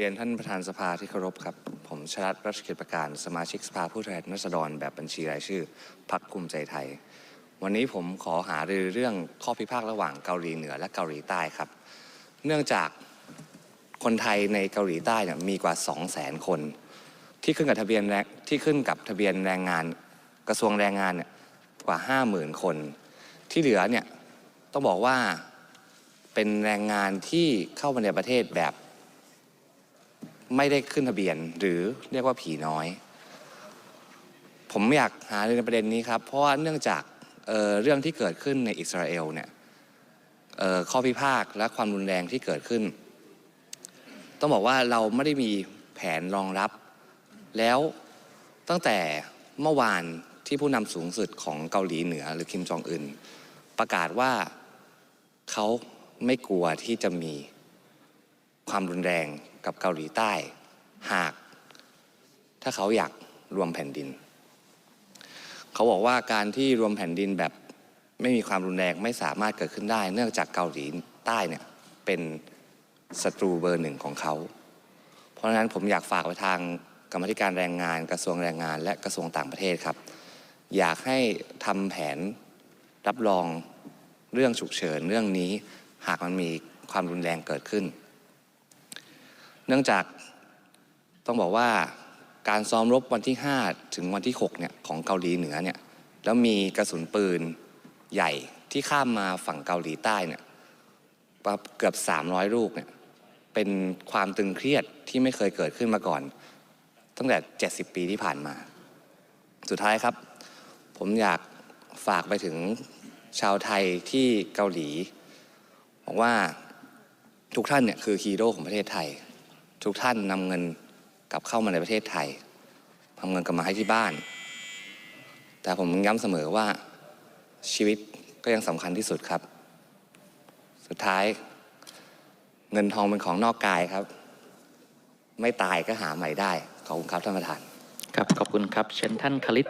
เรียนท่านประธานสภาที่เคารพครับ ผมชลัดรัชกิจประการสมาชิกสภาผู้แทนราษฎรแบบบัญชีรายชื่อพรรคภูมิใจไทย วันนี้ผมขอหารือเรื่องข้อพิพาทระหว่างเกาหลีเหนือและเกาหลีใต้ครับ เนื่องจากคนไทยในเกาหลีใต้เนี่ยมีกว่า 2 0 0 0 0 0 คน ที่ขึ้นกับทะเบียนแรงที่ขึ้นกับทะเบียนแรงงานกระทรวงแรงงานเนี่ยกว่า 50,000 คน ที่เหลือเนี่ยต้องบอกว่าเป็นแรงงานที่เข้ามาในประเทศแบบ ไม่ได้ขึ้นทะเบียน หรือเรียกว่าผีน้อย ผมอยากหาในประเด็นนี้ครับ เพราะว่าเนื่องจากเเรื่องที่เกิดขึ้นในอิสราเอลเนี่ยข้อพิพาทและความรุนแรงที่เกิดขึ้น ต้องบอกว่าเราไม่ได้มีแผนรองรับ แล้วตั้งแต่เมื่อวานที่ผู้นำสูงสุดของเกาหลีเหนือ หรือคิมจองอึนประกาศว่าเขาไม่กลัวที่จะมี ความรุนแรงกับเกาหลีใต้ หาก ถ้าเขาอยากรวมแผ่นดิน เขาบอกว่าการที่รวมแผ่นดินแบบไม่มีความรุนแรงไม่สามารถเกิดขึ้นได้ เนื่องจากเกาหลีใต้เนี่ยเป็นศัตรูเบอร์หนึ่งของเขา เพราะฉะนั้นผมอยากฝากไปทางกรรมธิการแรงงานกระทรวงแรงงาน และกระทรวงต่างประเทศครับ อยากให้ทำแผนรับรองเรื่องฉุกเฉินเรื่องนี้ หากมันมีความรุนแรงเกิดขึ้น เนื่องจากต้องบอกว่าการซ้อมรบวันที่ 5 ถึงวันที่6เนี่ยของเกาหลีเหนือเนี่ยแล้วมีกระสุนปืนใหญ่ที่ข้ามมาฝั่งเกาหลีใต้เนี่ยเกือบ 300 ลูกเนี่ยเป็นความตึงเครียดที่ไม่เคยเกิดขึ้นมาก่อน ตั้งแต่ 70 ปีที่ผ่านมา สุดท้ายครับ ผมอยากฝากไปถึงชาวไทยที่เกาหลีบอกว่าทุกท่านเนี่ยคือฮีโร่ของประเทศไทย ทุกท่านนำเงินกลับเข้ามาในประเทศไทยทำเงินกลับมาให้ที่บ้าน แต่ผมย้ำเสมอว่าชีวิตก็ยังสำคัญที่สุดครับ สุดท้าย เงินทองเป็นของนอกกายครับ ไม่ตายก็หาใหม่ได้ ขอบคุณครับท่านประธาน ครับ ขอบคุณครับ เชิญท่านคลิต